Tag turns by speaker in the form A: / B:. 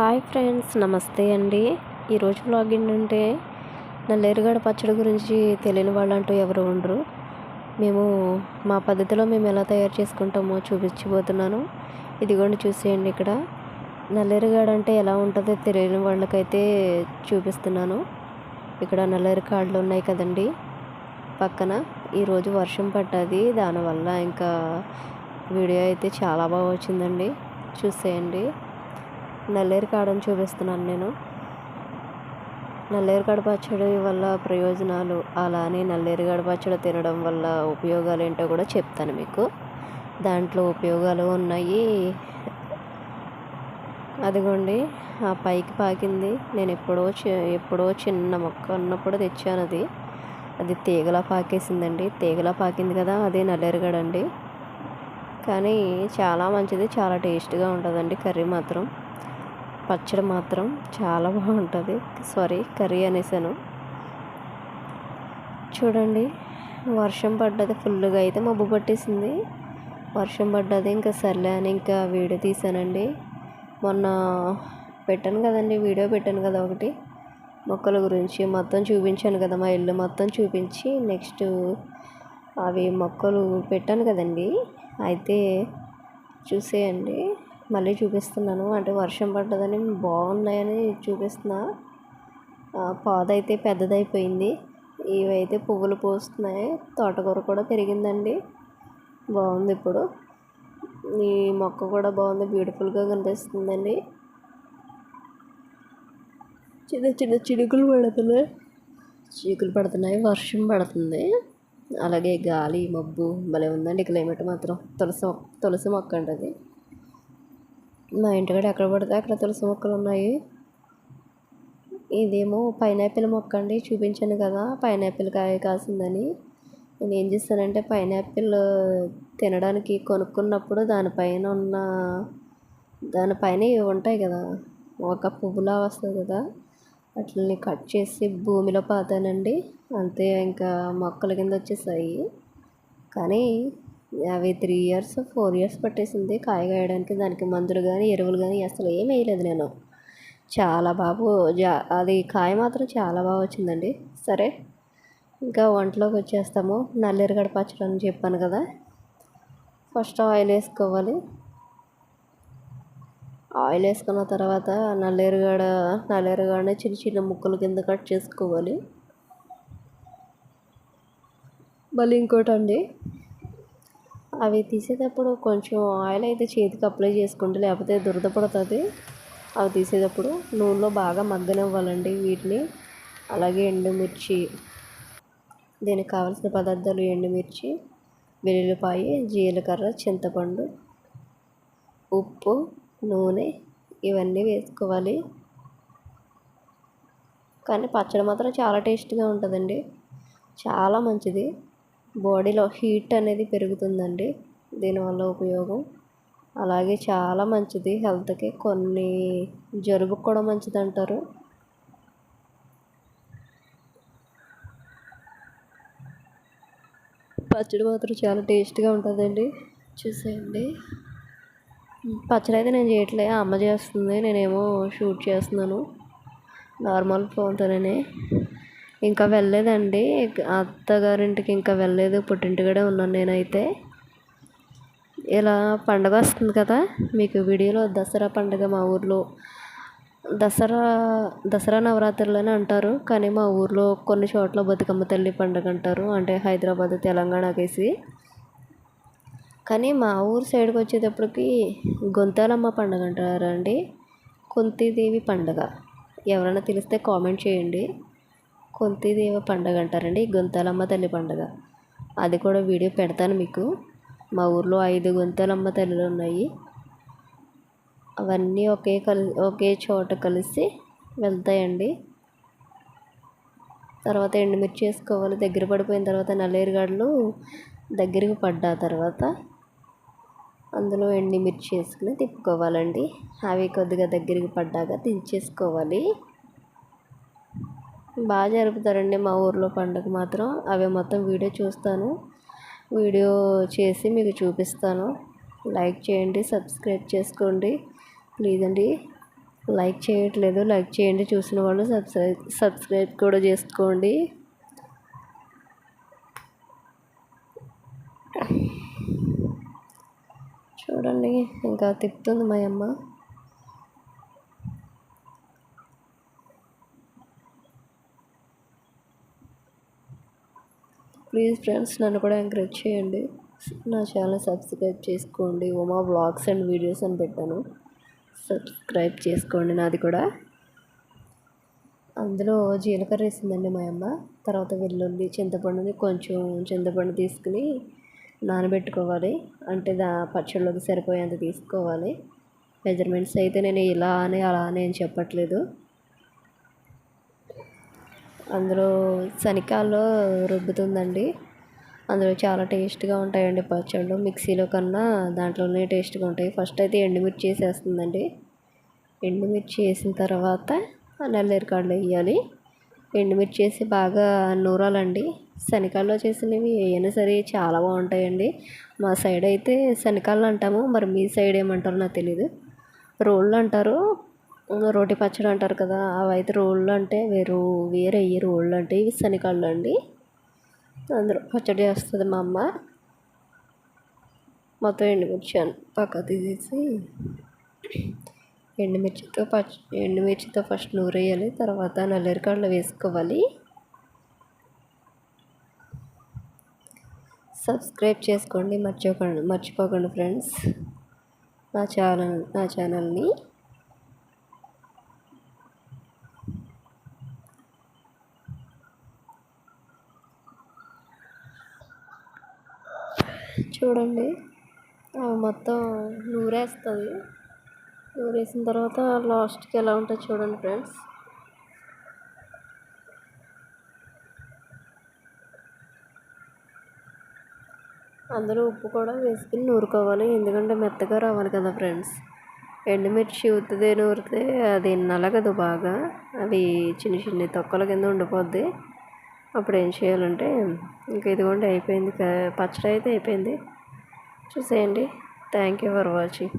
A: Hi friends నమస్తే అండి. ఈరోజు వ్లాగ్ ఏంటంటే నల్లేరుగడ పచ్చడి గురించి తెలియని వాళ్ళంటూ ఎవరు ఉండరు. మేము మా పద్ధతిలో మేము ఎలా తయారు చేసుకుంటామో చూపించబోతున్నాను. ఇదిగోండి చూసేయండి ఇక్కడ. నల్లేరుగడ అంటే ఎలా ఉంటుందో తెలియని వాళ్ళకైతే చూపిస్తున్నాను. ఇక్కడ నల్లేరు కాళ్ళు ఉన్నాయి కదండి. పక్కన ఈరోజు వర్షం పడ్డది. దానివల్ల ఇంకా వీడియో అయితే చాలా బాగా వచ్చిందండి. చూసేయండి. నల్లేరు కాడను చూపిస్తున్నాను నేను. నల్లేరుగడ పచ్చడి వల్ల ప్రయోజనాలు అలానే నల్లేరుగడ పచ్చడి తినడం వల్ల ఉపయోగాలు ఏంటో కూడా చెప్తాను మీకు. దాంట్లో ఉపయోగాలు ఉన్నాయి. అదిగోండి ఆ పైకి పాకింది. నేను ఎప్పుడో ఎప్పుడో చిన్న మొక్క ఉన్నప్పుడు తెచ్చాను అది. అది తీగలా పాకేసిందండి. తీగలా పాకింది కదా అదే నల్లేరుగడ అండి కానీ చాలా మంచిది చాలా టేస్ట్గా ఉంటుందండి కర్రీ మాత్రం. పచ్చడి మాత్రం చాలా బాగుంటుంది. సారీ కర్రీ అనేసాను. చూడండి వర్షం పడ్డది ఫుల్గా అయితే మబ్బు పట్టేసింది. వర్షం పడ్డది ఇంకా సర్లే అని ఇంకా వీడియో తీసానండి. మొన్న పెట్టాను కదండి వీడియో పెట్టాను కదా ఒకటి. మొక్కల గురించి మొత్తం చూపించాను కదా మా ఇల్లు మొత్తం చూపించి నెక్స్ట్ అవి మొక్కలు పెట్టాను కదండి. అయితే చూసేయండి. మళ్ళీ చూపిస్తున్నాను. అంటే వర్షం పడ్డదని బాగున్నాయని చూపిస్తున్నా. పాదైతే పెద్దదైపోయింది. ఇవైతే పువ్వులు పోస్తున్నాయి. తోటకూర కూడా పెరిగిందండి. బాగుంది ఇప్పుడు. ఈ మొక్క కూడా బాగుంది. బ్యూటిఫుల్గా కనిపిస్తుందండి. చిన్న చిన్న చినుకులు పడుతున్నాయి. చీకులు పడుతున్నాయి. వర్షం పడుతుంది. అలాగే గాలి మబ్బు భలే ఉందండి. క్లైమేట్ మాత్రం. తులసి తులసి మొక్క అండి అది. మా ఇంటికాడ ఎక్కడ పడితే అక్కడ తులసి మొక్కలు ఉన్నాయి. ఇదేమో పైనాపిల్ మొక్క అండి చూపించాను కదా. పైనాపిల్ కాయ కాసిందని. నేను ఏం చేస్తానంటే పైనాపిల్ తినడానికి కొనుక్కున్నప్పుడు దానిపైన ఉన్న దానిపైన ఉంటాయి కదా ఒక పువ్వులా వస్తుంది కదా. వాటిని కట్ చేసి భూమిలో పాతానండి. అంతే ఇంకా మొక్కల కింద వచ్చేసాయి. కానీ అవి త్రీ ఇయర్స్ ఫోర్ ఇయర్స్ పట్టేసింది. కాయ కాయడానికి దానికి మందులు కానీ ఎరువులు కానీ అసలు ఏం వేయలేదు నేను. చాలా బాబు జా అది కాయ మాత్రం చాలా బాగా వచ్చిందండి. సరే ఇంకా వంటలోకి వచ్చేస్తాము. నల్లేరుగడ పచ్చడి అని చెప్పాను కదా. ఫస్ట్ ఆయిల్ వేసుకోవాలి. ఆయిల్ వేసుకున్న తర్వాత నల్లేరుగడ నల్లేరుగడని చిన్న చిన్న ముక్కలు కింద కట్ చేసుకోవాలి. మళ్ళీ ఇంకోటి అండి అవి తీసేటప్పుడు కొంచెం ఆయిల్ అయితే చేతికి అప్లై చేసుకుంటే లేకపోతే దురద పడుతుంది. అవి తీసేటప్పుడు నూనెలో బాగా మగ్గనివ్వాలండి వీటిని. అలాగే ఎండుమిర్చి దీనికి కావాల్సిన పదార్థాలు ఎండుమిర్చి వెల్లుల్లిపాయ జీలకర్ర చింతపండు ఉప్పు నూనె ఇవన్నీ వేసుకోవాలి. కానీ పచ్చడి మాత్రం చాలా టేస్ట్గా ఉంటుందండి. చాలా మంచిది. బాడీలో హీట్ అనేది పెరుగుతుందండి. దీనివల్ల ఉపయోగం. అలాగే చాలా మంచిది హెల్త్కి. కొన్ని జలుబుకి కూడా మంచిది అంటారు పచ్చడి మాత్రం చాలా టేస్ట్గా ఉంటుందండి. చూసేయండి. పచ్చడి అయితే నేను చేయట్లే. అమ్మ చేస్తుంది. నేనేమో షూట్ చేస్తున్నాను. నార్మల్ ఫోన్తోనే. ఇంకా వెళ్ళలేదండి. అత్తగారింటికి ఇంకా వెళ్ళలేదు. పుట్టింటికాడే ఉన్నాను నేనైతే. ఇలా పండగ వస్తుంది కదా మీకు వీడియోలో దసరా పండుగ మా ఊర్లో. దసరా దసరా నవరాత్రులని అంటారు కానీ మా ఊర్లో కొన్ని చోట్ల బతుకమ్మ తల్లి పండుగ అంటారు అంటే హైదరాబాద్ తెలంగాణకేసి కానీ మా ఊరు సైడ్కి వచ్చేటప్పటికి గొంతాలమ్మ పండుగ అంటారండి. కుంతిదేవి పండుగ. ఎవరైనా తెలిస్తే కామెంట్ చేయండి. కొంతిదేవ పండుగ అంటారండి గుంతలమ్మ తల్లి పండుగ. అది కూడా వీడియో పెడతాను మీకు. మా ఊర్లో ఐదు గుంతలమ్మ తల్లులు ఉన్నాయి. అవన్నీ ఒకే కలి ఒకే చోట కలిసి వెళ్తాయండి. తర్వాత ఎండుమిర్చి వేసుకోవాలి దగ్గర పడిపోయిన తర్వాత నల్లేరుగాడలు దగ్గరికి పడ్డా తర్వాత అందులో ఎండుమిర్చి వేసుకుని తిప్పుకోవాలండి. అవి కొద్దిగా దగ్గరికి పడ్డాక దించేసుకోవాలి. బాగా జరుపుతారండి మా ఊర్లో పండుగ మాత్రం. అవి మొత్తం వీడియో చూస్తాను. వీడియో చేసి మీకు చూపిస్తాను. లైక్ చేయండి సబ్స్క్రైబ్ చేసుకోండి. ప్లీజ్ అండి లైక్ చేయట్లేదు. లైక్ చేయండి. చూసిన వాళ్ళు సబ్స్క్రైబ్ సబ్స్క్రైబ్ కూడా చేసుకోండి. చూడండి ఇంకా తిప్పుతుంది మా అమ్మ. ప్లీజ్ ఫ్రెండ్స్ నన్ను కూడా ఎంకరేజ్ చేయండి. నా ఛానల్ సబ్స్క్రైబ్ చేసుకోండి. ఉమా బ్లాగ్స్ అండ్ వీడియోస్ అని పెట్టాను. సబ్స్క్రైబ్ చేసుకోండి నాది కూడా. అందులో జీలకర్ర వేసిందండి మా అమ్మ. తర్వాత వెల్లుల్లి చింతపండుని కొంచెం చింతపండు తీసుకుని నానబెట్టుకోవాలి. అంటే దా పచ్చళ్ళకి సరిపోయేంత తీసుకోవాలి. మెజర్మెంట్స్ అయితే నేను ఇలా అని అలా అని అని చెప్పట్లేదు. అందులో శనికాల్లో రుబ్బుతుందండి. అందులో చాలా టేస్ట్గా ఉంటాయండి పచ్చళ్ళు. మిక్సీలో కన్నా దాంట్లోనే టేస్ట్గా ఉంటాయి. ఫస్ట్ అయితే ఎండుమిర్చి వేసేస్తుందండి. ఎండుమిర్చి వేసిన తర్వాత నల్లేరుకాడలు వేయాలి. ఎండుమిర్చి వేసి బాగా నూరాలండి. శనకాల్లో చేసినవి ఏమైనా సరే చాలా బాగుంటాయండి. మా సైడ్ అయితే శనగకాయలు అంటాము మరి మీ సైడ్ ఏమంటారో నాకు తెలియదు రోళ్ళు అంటారు రోటి పచ్చడి అంటారు కదా అవి అయితే రోళ్ళు అంటే వేరు వేరే అయ్యి రోళ్ళు అంటే ఇవి శనికాళ్ళు అండి. అందులో పచ్చడి చేస్తుంది మా అమ్మ. మొత్తం ఎండుమిర్చి పక్క తీసేసి ఎండుమిర్చితో పచ్చ ఎండుమిర్చితో ఫస్ట్ నూరేయాలి తర్వాత నల్లరికాళ్ళు వేసుకోవాలి. సబ్స్క్రైబ్ చేసుకోండి మర్చిపోకండి మర్చిపోకండి ఫ్రెండ్స్. నా ఛానల్ నా ఛానల్ని చూడండి. మొత్తం నూరేస్తుంది. నూరేసిన తర్వాత లాస్ట్కి ఎలా ఉంటుంది చూడండి ఫ్రెండ్స్. అందులో ఉప్పు కూడా వేసుకుని నూరుకోవాలి. ఎందుకంటే మెత్తగా రావాలి కదా ఫ్రెండ్స్. ఎండుమిర్చి ఉత్తిదే నూరితే అది నలగదు బాగా. అవి చిన్న చిన్న తొక్కల కింద ఉండిపోద్ది. అప్పుడు ఏం చేయాలంటే ఇంకా ఇదిగోండి అయిపోయింది పచ్చడి అయితే అయిపోయింది. చూసేయండి. Thank you for watching.